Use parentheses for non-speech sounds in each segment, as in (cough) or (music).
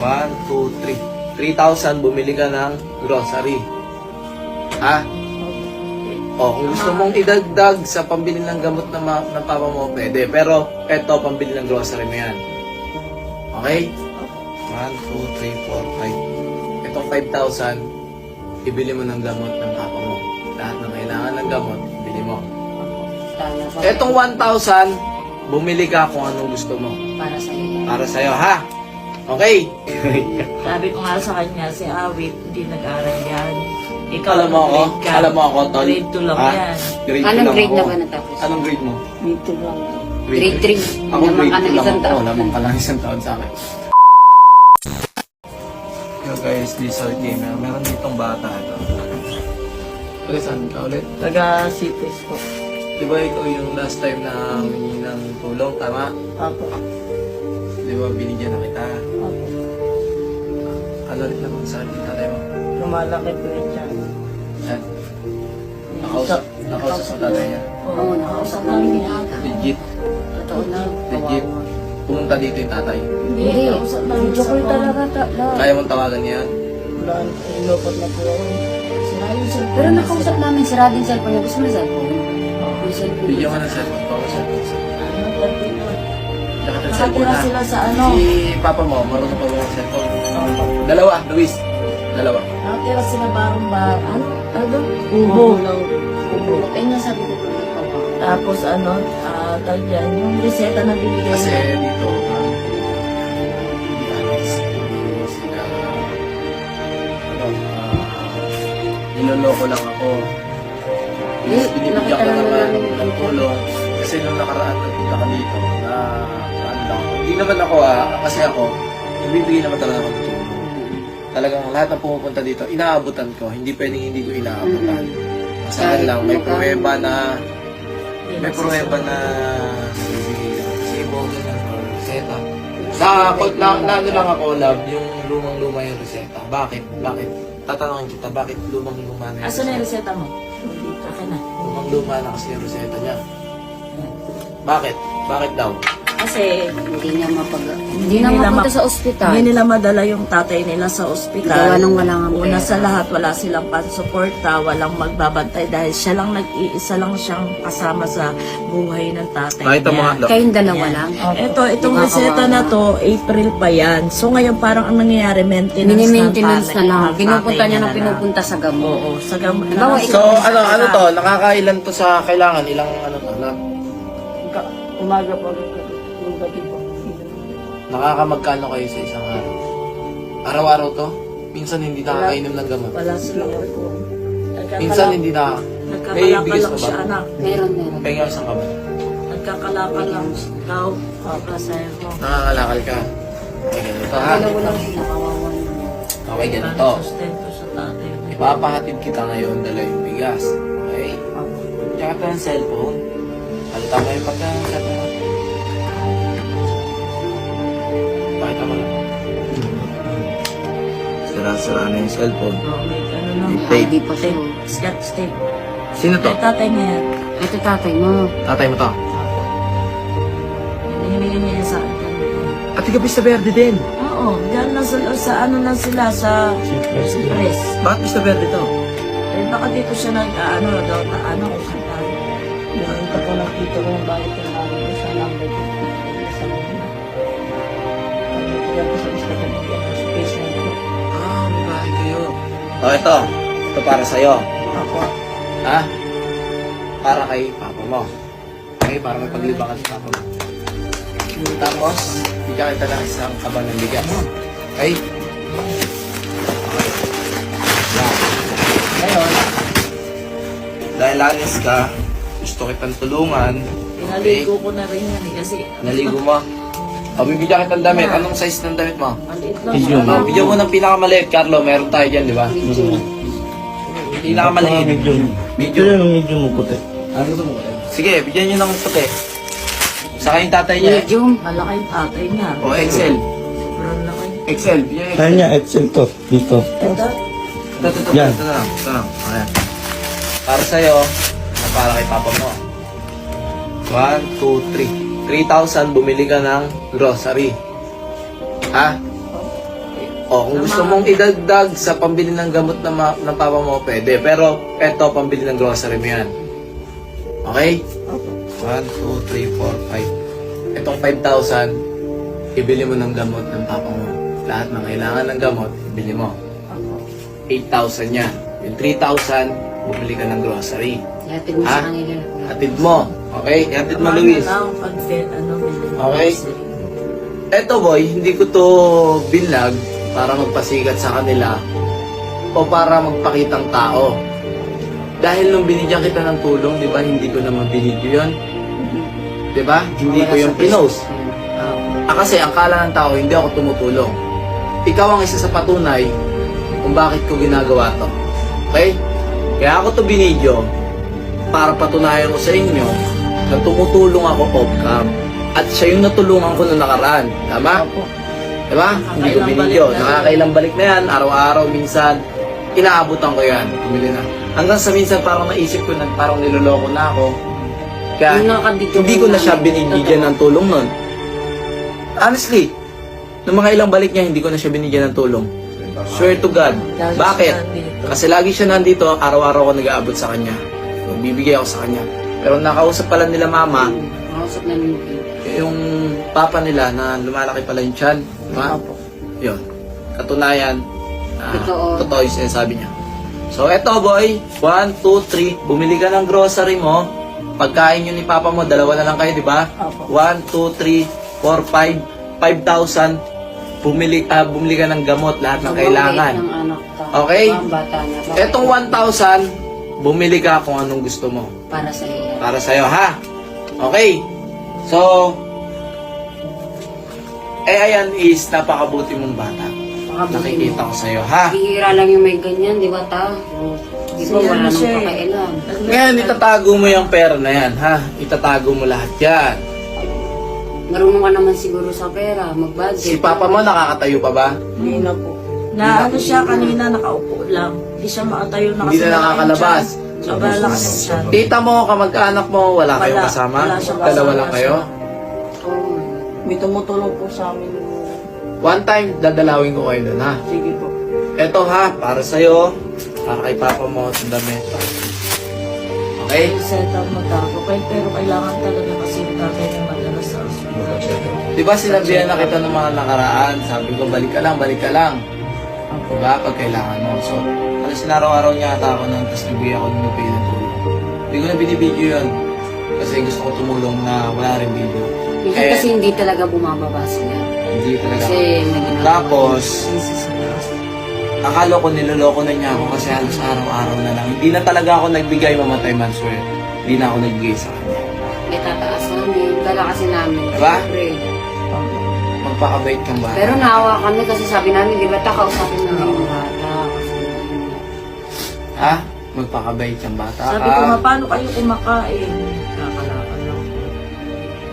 1, 2, 3. 3,000, bumili ka ng grocery. Ha? O, kung gusto mong idagdag sa pambili ng gamot ng, ma- ng papa mo, pwede. Pero, eto, pambili ng grocery mo yan. Okay? 1, 2, 3, 4, 5. Itong 5,000, ibili mo ng gamot ng papa mo. Lahat ng kailangan ng gamot, ibili mo. Tama. Etong 1,000, bumili ka kung anong gusto mo. Para sa iyo. Para sa'yo, ha? Okay? (laughs) Sabi ko nga sa kanya, si Awit, hindi nag-aral yan. Ikaw alam mo ako, grade ka. alam mo ako, Tol. Grade 2 lang Ha? yan. Grade Anong lang grade ako. na ba natapos? Anong grade mo? Grade 2 lang. Grade 3. Ako Naman grade ka 2 ng lang isang ako. taon. Lamang ka lang isang taon sa akin. Yo guys, this is gamer. Meron ditong bata ito. Ulit, saan ka ulit? Taga cities po. Di ba ikaw yung last time na humingi ng tulong, tama? Apo. Di ba binigyan na kita? Apo. Ano rin naman sa akin tatay mo? Lumalaki po yun siya. Yan. Nakausap, nakausap sa tatay niya. Oo, nakausap namin ni Aga. Legit, Totoo na. legit. Pumunta dito yung tatay. Hindi, Hindi. kausap namin Video call sa talaga. ta- Kaya mong tawagan niya yan? Wala, inupot na po ako. Sira yung cellphone. Pero nakausap namin, sira din cellphone niya. Gusto mo yung cellphone? Yung cellphone. Bigyan ka ng cellphone ko. cellphone. Ano, pwede Nakatira ha. sila sa ano. Si papa mo, marunong pa mga cellphone. Dalawa, Luis. Dalawa. Nakatira sila barong bar. Ano? Ano? Kubo. Kubo. Kaya nga sabi ko? Tapos ano, ah, tawag yan, yung reseta na binigay Kasi niya. dito, ah, hindi honest. Sila, ano, ah, niloloko lang ako. Yes, Eh, binibigyan nakita ko naman naman namin ng tulong. Kasi nung nakaraan nagpunta ka dito, na ano lang, hindi naman ako ah, kasi ako, nagbibigay naman talaga ako ng tulong. Talagang lahat ng pumupunta dito, inaabutan ko. Hindi pwedeng hindi ko inaabutan. Sa akin lang, may pruweba na may pruweba na ganyan or reseta. Sa na, na ano lang ako, love, yung lumang-luma yung reseta. Bakit? Bakit? Tatanungin kita, bakit lumang-luma na yung Asan na yung reseta? reseta mo? Akin na. Lumang-luma na kasi yung reseta niya. Bakit? Bakit daw? Kasi Hindi niya mapag... Hindi Hindi na nila mapunta ma- sa ospital. hindi nila madala yung tatay nila sa ospital. Gawa nung wala nga Una pera. sa lahat, wala silang pansuporta, walang magbabantay dahil siya lang nag-iisa lang siyang kasama sa buhay ng tatay nga, niya. Lo. Kayong dalawa Yan. lang? Ito, itong Di ba reseta kawawa? na to, April pa yan. So ngayon parang ang nangyayari, maintenance Mini-maintenance ng na lang. ng Pinupunta niya na lang. pinupunta sa gamot. Oo, sa gamot. Halimbawa, So, ano, ano to? Nakakailan to sa kailangan? Ilang ano to? Na, Ka- Umaga pa rin. Yung gabi pa. nakakamagkano kayo sa isang araw? Araw-araw to? Minsan hindi nakakainom ng gamot. Wala silang po. Minsan hindi na... May Nagkakalakal bigas lang pa siya, ba? anak. Meron, meron. Pahinga isang kamay. Nagkakalakal lang siya. Ikaw, papasayo mo. Nakakalakal ka. Okay, ganito ha. Dalawa lang sila. Okay, ganito. Sustento sa tatay mo? Ipapahatid kita ngayon dala yung bigas. Okay? Tsaka pa yung cellphone. Halata mo yung pagka ng cellphone mo. Pakita mo lang. Sira-sira na yung cellphone. Oh, ano lang. Tape. Hindi pa siya. Scotch tape. Sino to? Ay, tatay niya yan. Ito tatay mo. Tatay mo to. Hinihingi niya sa akin. At ikaw Vista Verde din. Oo, dyan lang sa, sa ano lang sila, sa press. Bakit Vista Verde to? Eh, baka dito siya nag, ano, daw, na, ano. Nakita ko lang dito ko yung balik ng namin ko sa number ko. Sa number. Sabi ko sa gusto ko mag space na ito. Ah, may bahay kayo. Oh, ito. Ito para sa'yo. Ako, Ha? Para kay papa mo. Okay, para may paglibangan sa papa mo. Tapos, bigyan kita ng isang kaba ng bigas. Okay? Ngayon, dahil alis ka, gusto kitang tulungan. pinaligo ko na rin yan eh, kasi Naligo mo. O, bibigyan kitang damit. Anong size ng damit mo? maliit lang. Ako. Oh, bigyan mo ng pinakamaliit, Carlo. Meron tayo dyan, di ba? Pinakamaliit. Medium. Medium. Ito yung medyo mo puti. Ano mo? Sige, bigyan nyo ng puti. Sa kayong tatay niya. Medium. Malaki yung tatay niya. O, Excel. Sobrang laki. Excel. Bigyan Kaya Excel. niya, Excel to. Dito. Ito, Ito, ito, ito. Yan. Ito na lang. Ito na lang. Ayan. Para sa'yo, para kay papa mo. 1, 2, 3. 3,000 bumili ka ng grocery. Ha? O, kung gusto mong idagdag sa pambili ng gamot ng, ma- ng papa mo, pwede. Pero, eto, pambili ng grocery mo yan. Okay? Opo. 1, 2, 3, 4, 5. Itong 5,000, ibili mo ng gamot ng papa mo. Lahat ng kailangan ng gamot, ibili mo. Opo. 8,000 yan. Yung 3,000, bumili ka ng grocery. Ihatid mo Ha? sa kanila. Hatid mo. Okay? Hatid mo, Luis. Ano pag ano, Okay. grocery. Eto boy, hindi ko to binlag para magpasikat sa kanila o para magpakitang tao. Dahil nung binigyan kita ng tulong, di ba, hindi ko naman binidyo yun. Di ba? Hindi ko yung pinost. Ah, kasi ang kala ng tao, hindi ako tumutulong. Ikaw ang isa sa patunay kung bakit ko ginagawa to. Okay? Kaya ako to binidyo para patunayan ko sa inyo na tumutulong ako off-cam. At siya yung natulungan ko noong nakaraan. Tama? Opo. Diba? Hindi ko Nakakailang binidyo. balik na. Nakakailang balik na yan. Araw-araw, minsan. Inaabutan ko yan. Bumili na. Hanggang sa minsan parang naisip ko na parang niloloko na ako. Kaya hindi ko na siya binibigyan ng tulong nun. Honestly, nung mga ilang balik niya, hindi ko na siya binigyan ng tulong. Swear to God. Bakit? Kasi lagi siya nandito, araw-araw ako nag-aabot sa kanya. Bibigay ako sa kanya. Pero nakausap pala nila mama, Makausap namin yung yung papa nila na lumalaki pala yung tiyan. Diba? Opo. Yun. Katunayan, ah, Totoo. totoo yung sinasabi niya. So, eto boy, 1, 2, 3, bumili ka ng grocery mo, pagkain yun ni papa mo, dalawa na lang kayo, di ba? Opo. 1, 2, 3, 4, 5, 5,000, bumili, ah, bumili ka ng gamot, lahat ng kailangan. Ng anak. Okay. Ang bata niya. Bakit? Etong 1,000, bumili ka kung anong gusto mo. Para sa iyo. Para sa'yo, ha? Okay. So, eh ayan is napakabuti mong bata. Nakikita ko sa'yo, ha? Bihira lang yung may ganyan, di ba ta? Di ba wala na nang eh. pakailan. Ngayon, itatago mo yung pera na yan, ha? Itatago mo lahat yan. Marunong ka naman siguro sa pera, mag-budget. Si papa mo nakakatayo pa ba? Hindi na po. Na ano siya kanina, nakaupo lang. Hindi siya makatayo na Hindi kasi na nakakalabas. Sobrang lakas ng tiyan. Tita mo, kamag-anak mo, wala kayong Wala. kasama? Wala Dalawa kasama lang kayo? Oo. May tumutulong po sa amin. One time, dadalawin ko kayo doon, ha? Sige po. Eto ha, para sa'yo, para kay papa mo, sa damit. Okay? Set up magkako. Pero pero kailangan talaga kasi yung tatay niya madalas sa hospital. Di ba sinabihan na kita ng mga nakaraan? Sabi ko, balik ka lang, balik ka lang. Opo. Diba? Pag kailangan mo. So, alas sinaraw-araw niya ata ako nang tapos nagbigay ako ng pay na tulong. Hindi ko na binibidyo yun. Kasi gusto ko tumulong na wala rin video. Minsan Eh, kasi hindi talaga bumababa sila. Hindi talaga. Kasi may ginagawa. Tapos, lakas. Akala ko niloloko na niya ako kasi halos araw-araw na lang. Hindi na talaga ako nagbigay mamatay man swear. Hindi na ako nagbigay sa kanya. May tataas namin. Dala kasi namin. Diba? Siyempre. Magpakabait kang ba? Pero naawa kami kasi sabi namin, di ba, takausapin namin yung bata. Kasi Ha? Magpakabait kang bata Sabi ka. ko nga, paano kayo kumakain? Kakalakan lang.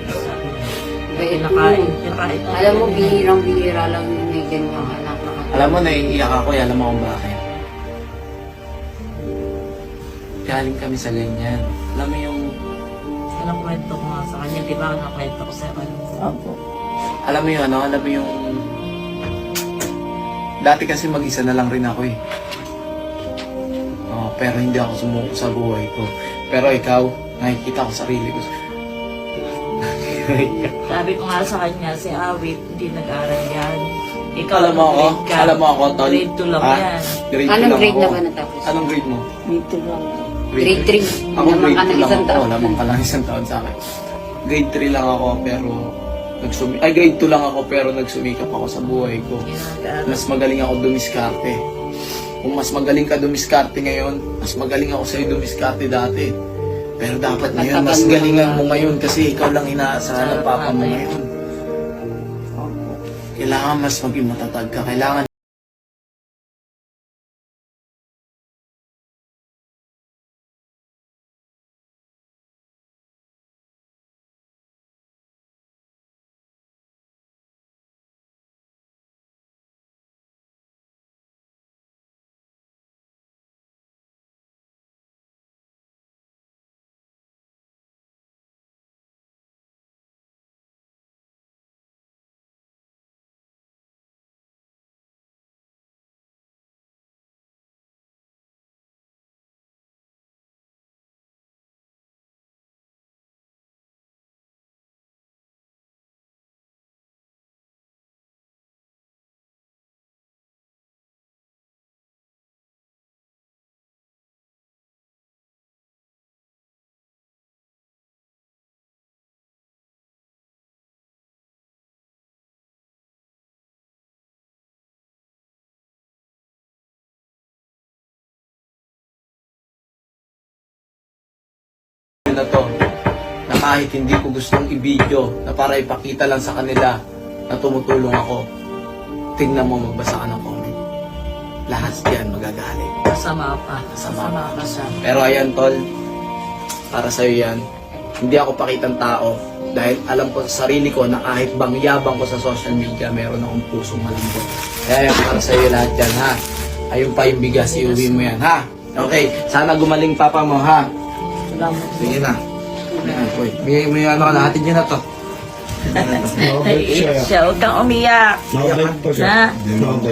Sabi niya, Bait Kinakain. mo. Kinakain. Alam mo, bihirang-bihira lang yung may ganyang anak na Alam mo, naiiyak ako. eh. Alam mo kung bakit. Galing kami sa ganyan. Alam mo yung... Anong kwento ko nga sa kanya, di ba? Anong kwento ko sa kanya? Opo. Alam mo yung ano? Alam mo yung... Dati kasi mag-isa na lang rin ako eh. Oh, pero hindi ako sumuko sa buhay ko. Pero ikaw, nakikita ko sarili ko. (laughs) Sabi ko nga sa kanya, si Awit, hindi nag-aral yan. Ikaw alam mo ako, grade ka. alam mo ako, Tol. Grade 2 lang Ha? yan. Grade two Anong lang grade ako. na ba natapos? Anong grade mo? Grade 2 lang. Grade three. Ako Lamang grade ka 2 ng lang isang ako. taon. Lamang ka lang isang taon sa akin. Grade 3 lang ako pero nagsumi ay grade 2 lang ako pero nagsumikap ako sa buhay ko. Mas magaling ako dumiskarte. Kung mas magaling ka dumiskarte ngayon, mas magaling ako sa'yo dumiskarte dati. Pero dapat ngayon, mas galingan mo ngayon kasi ikaw lang inaasahan ng papa mo ngayon. Kailangan mas maging matatag ka. Kailangan na to na kahit hindi ko gustong i-video na para ipakita lang sa kanila na tumutulong ako, tingnan mo magbasa ka ng comment. Lahat yan magagaling. Masama pa. Masama Masama pa siya. Pero ayan, tol, para sa'yo yan, hindi ako pakitang tao dahil alam ko sa sarili ko na kahit bang yabang ko sa social media, meron akong pusong malambot. Kaya yan, para sa'yo lahat yan, ha? Ayun pa yung bigas, iuwi mo yan, ha? Okay, sana gumaling papa mo, ha? Salamat. Sige na. Ayan, uy, may, may ano ka na, hatid nyo na to. Naiiyak siya. Huwag kang umiyak. Nakabike pa siya. Ha?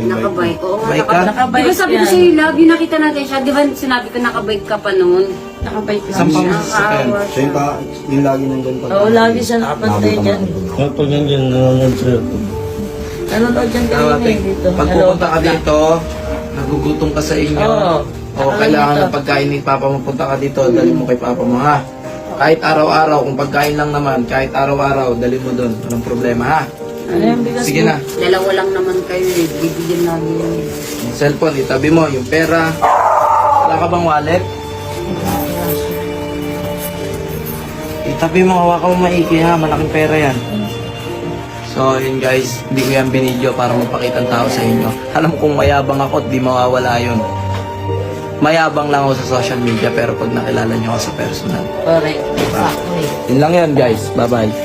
Nakabike. Oo nga, Bike naka- ka? Nakabike Di ba sabi ko yan. sa'yo, love, yung nakita natin siya, di ba sinabi ko nakabike ka pa noon? Nakabike lang siya. sasakyan. Nakaawa Siya yung, pa, yung lagi nandun pag... Oo, lagi siya nakapantay dyan. Kapag nandiyan, nanonood siya. Nanonood dyan Tama, kanina eh, dito. Pag pupunta ka dito, nagugutom ka sa inyo, Oo. O kailangan ng pagkain ni Papa mo, punta ka dito, dali mo kay Papa mo, ha? Kahit araw-araw, kung pagkain lang naman, kahit araw-araw, dali mo doon. Walang problema, ha? Ano yung bigas Sige mo? na. Dalawa lang naman kayo eh, bibigyan namin yun. Yung cellphone, itabi mo, yung pera. Wala ka bang wallet? Itabi mo, hawakan mo maiki ha, malaking pera yan. So, yun guys, hindi ko yan binidyo para magpakita ng tao sa inyo. Alam kong mayabang ako at di mawawala yun. Mayabang lang ako sa social media pero pag nakilala nyo ako sa personal. Correct. Exactly. Yun lang yan guys, bye bye.